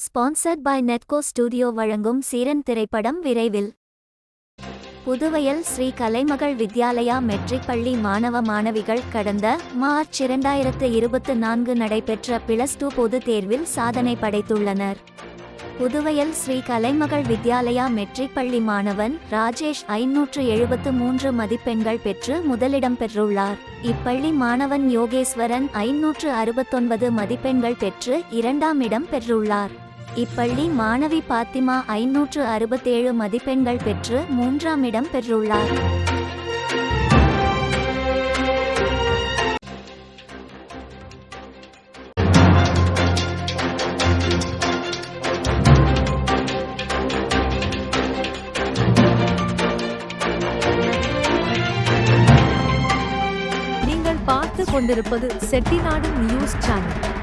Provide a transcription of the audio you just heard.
Sponsored by நெட்கோ studio வழங்கும் சீரன் திரைப்படம் விரைவில். புதுவையில் ஸ்ரீ கலைமகள் வித்யாலயா மெட்ரிக் பள்ளி மாணவ மாணவிகள் கடந்த மார்ச் இரண்டாயிரத்து இருபத்து நான்கு நடைபெற்ற பிளஸ் டூ பொதுத் தேர்வில் சாதனை படைத்துள்ளனர். புதுவையில் ஸ்ரீ கலைமகள் வித்யாலயா மெட்ரிக் பள்ளி மாணவன் ராஜேஷ் ஐநூற்று எழுபத்து மூன்று மதிப்பெண்கள் பெற்று முதலிடம் பெற்றுள்ளார். இப்பள்ளி மாணவன் யோகேஸ்வரன் ஐநூற்று அறுபத்தொன்பது மதிப்பெண்கள் பெற்று இரண்டாம் இடம் பெற்றுள்ளார். இப்பள்ளி மாணவி பாத்திமா ஐநூற்று அறுபத்தேழு மதிப்பெண்கள் பெற்று மூன்றாம் இடம் பெற்றுள்ளார். நீங்கள் பார்த்து கொண்டிருப்பது செட்டிநாடு நியூஸ் சேனல்.